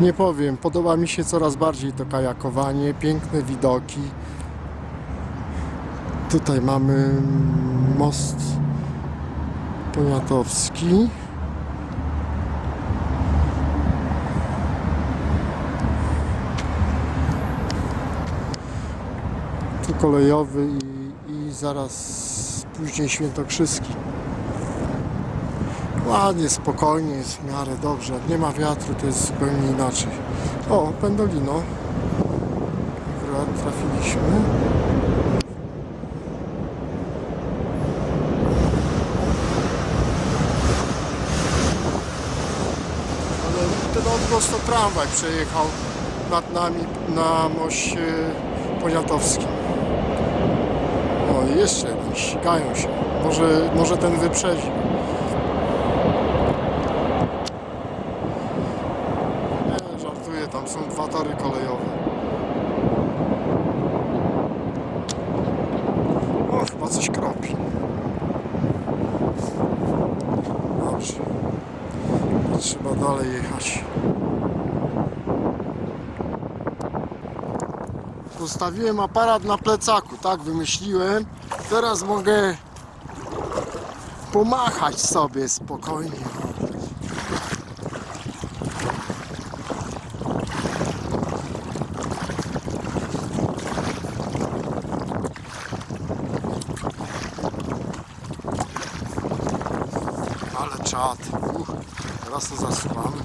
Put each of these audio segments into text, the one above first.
Nie powiem, podoba mi się coraz bardziej to kajakowanie, piękne widoki. Tutaj mamy most poniatowski. Tu kolejowy i, i zaraz później Świętokrzyski. Ładnie, spokojnie, jest w miarę dobrze. Jak nie ma wiatru, to jest zupełnie inaczej. O, Pendolino. Akurat trafiliśmy. Ale ten odgłos to tramwaj przejechał nad nami na moście poniatowskim. O, jeszcze jeden, ścigają się. Może, może ten wyprzedzi. Nie, żartuję, tam są dwa tory kolejowe. O, chyba coś kropi. Dobrze. Trzeba dalej jechać. Postawiłem aparat na plecaku, tak wymyśliłem. Teraz mogę pomachać sobie spokojnie. Ale czad. Uch, teraz to zasuwamy.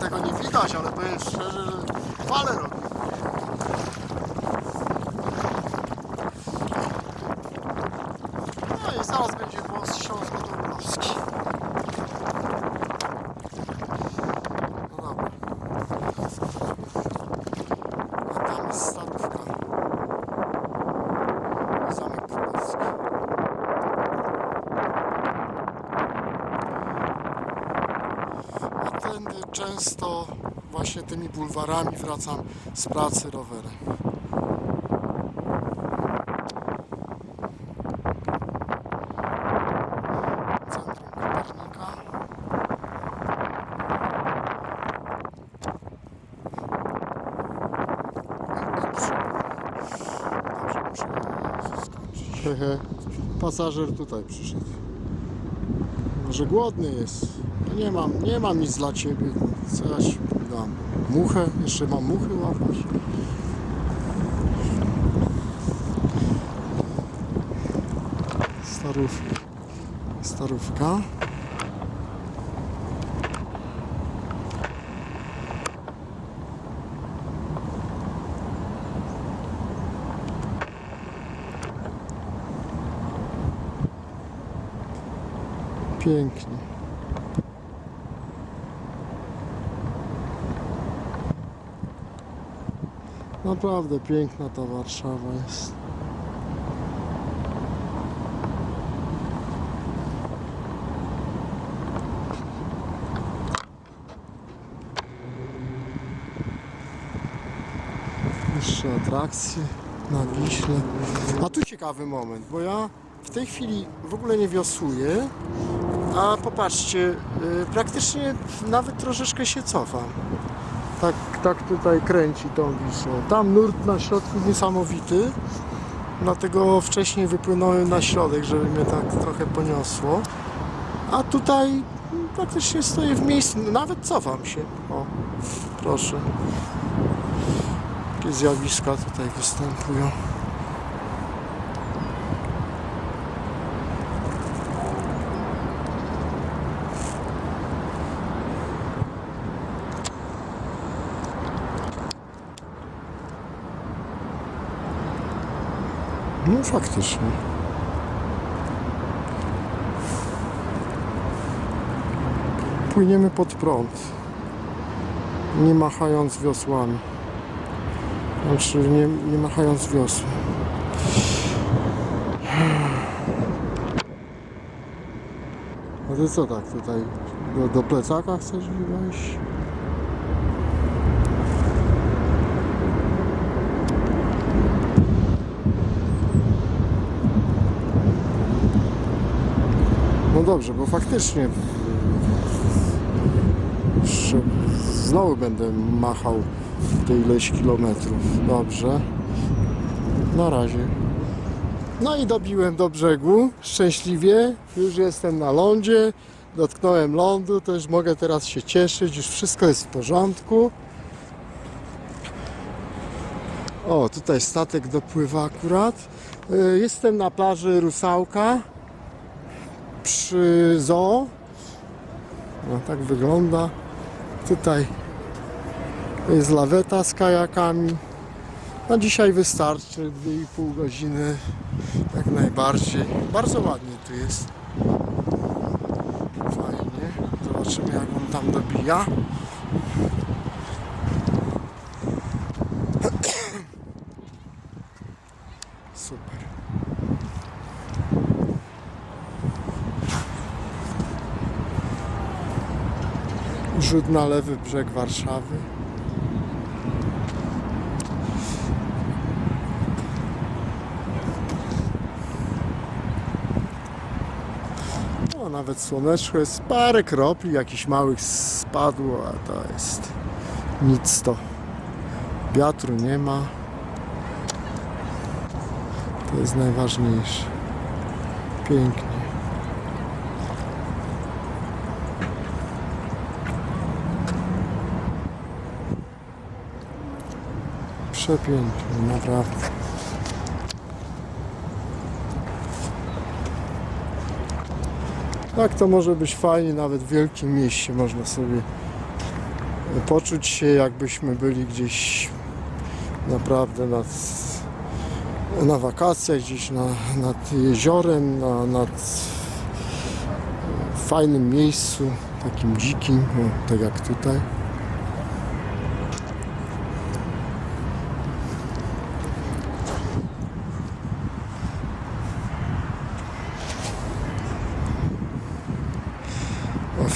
Tego nie widać, ale powiem szczerze, że fale robi. No i zaraz będzie most Śląsko-Dąbrowski. No dobra. A tam jest stadówka. I Zamek Królewski. A tędy często właśnie tymi bulwarami wracam z pracy rowerem. Centrum muszę skończyć. Pasażer tutaj przyszedł. Może głodny jest. Nie mam, nie mam nic dla ciebie. Co ja ci dam? Muchę? Jeszcze mam muchy łapać. Starówka. Pięknie. Naprawdę piękna ta Warszawa jest. Jeszcze atrakcje na Wiśle. A tu ciekawy moment, bo ja w tej chwili w ogóle nie wiosłuję, a popatrzcie, y, praktycznie nawet troszeczkę się cofam. Tak, tak tutaj kręci tą Wisłą. Tam nurt na środku niesamowity, dlatego wcześniej wypłynąłem na środek, żeby mnie tak trochę poniosło. A tutaj praktycznie stoję w miejscu, nawet cofam się. O, proszę. Jakie zjawiska tutaj występują. No faktycznie. Płyniemy pod prąd. Nie machając wiosłami. Znaczy nie, nie machając wiosłem. A ty co tak tutaj? Do, do plecaka chcesz wejść? Dobrze, bo faktycznie znowu będę machał te ileś kilometrów. Dobrze. Na razie. No i dobiłem do brzegu szczęśliwie. Już jestem na lądzie. Dotknąłem lądu, to już mogę teraz się cieszyć. Już wszystko jest w porządku. O, tutaj statek dopływa akurat. Y, Jestem na plaży Rusałka przy zoo. No tak wygląda. Tutaj jest laweta z kajakami. Na dzisiaj wystarczy 2,5 godziny jak najbardziej. Bardzo ładnie tu jest. Fajnie. Zobaczymy jak on tam dobija. Rzut na lewy brzeg Warszawy. No, nawet słoneczko jest parę kropli, jakichś małych spadło, a to jest nic to. Wiatru nie ma. To jest najważniejsze. Pięknie. Przepięknie, naprawdę. Tak to może być fajnie, nawet w wielkim mieście można sobie poczuć się jakbyśmy byli gdzieś naprawdę nad, na wakacjach, gdzieś na, nad jeziorem, na, nad fajnym miejscu, takim dzikim, o, tak jak tutaj.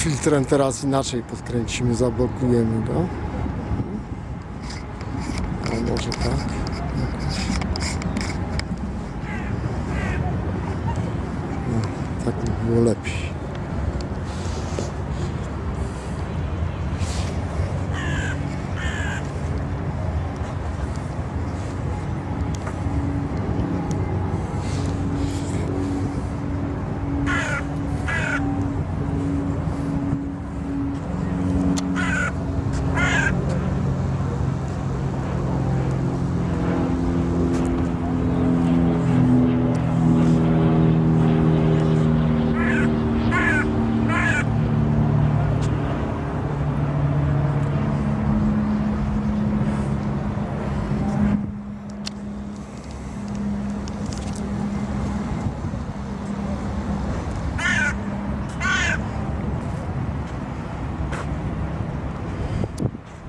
Filtrem teraz inaczej podkręcimy, zablokujemy go. A może tak? No, tak by było lepiej.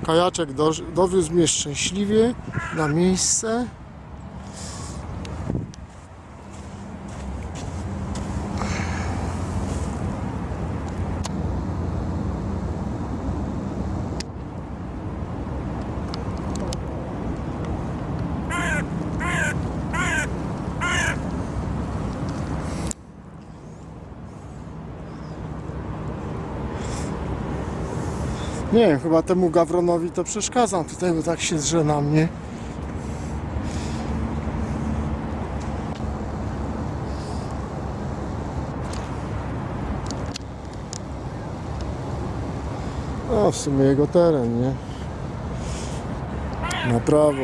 Kajaczek do, dowiózł mnie szczęśliwie na miejsce. Nie wiem, chyba temu gawronowi to przeszkadzam tutaj, bo tak się zrze na mnie. No, w sumie jego teren, nie? Na prawo.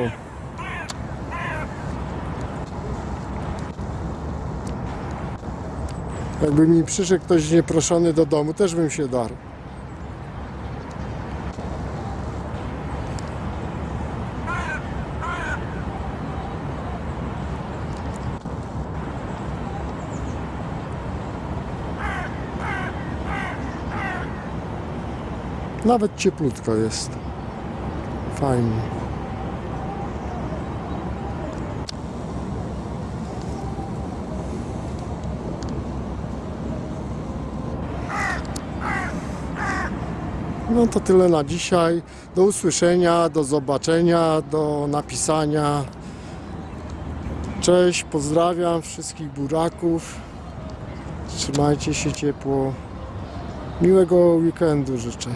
Jakby mi przyszedł ktoś nieproszony do domu, też bym się darł. Nawet cieplutko jest. Fajnie. No to tyle na dzisiaj. Do usłyszenia, do zobaczenia, do napisania. Cześć, pozdrawiam wszystkich buraków. Trzymajcie się ciepło. Miłego weekendu życzę.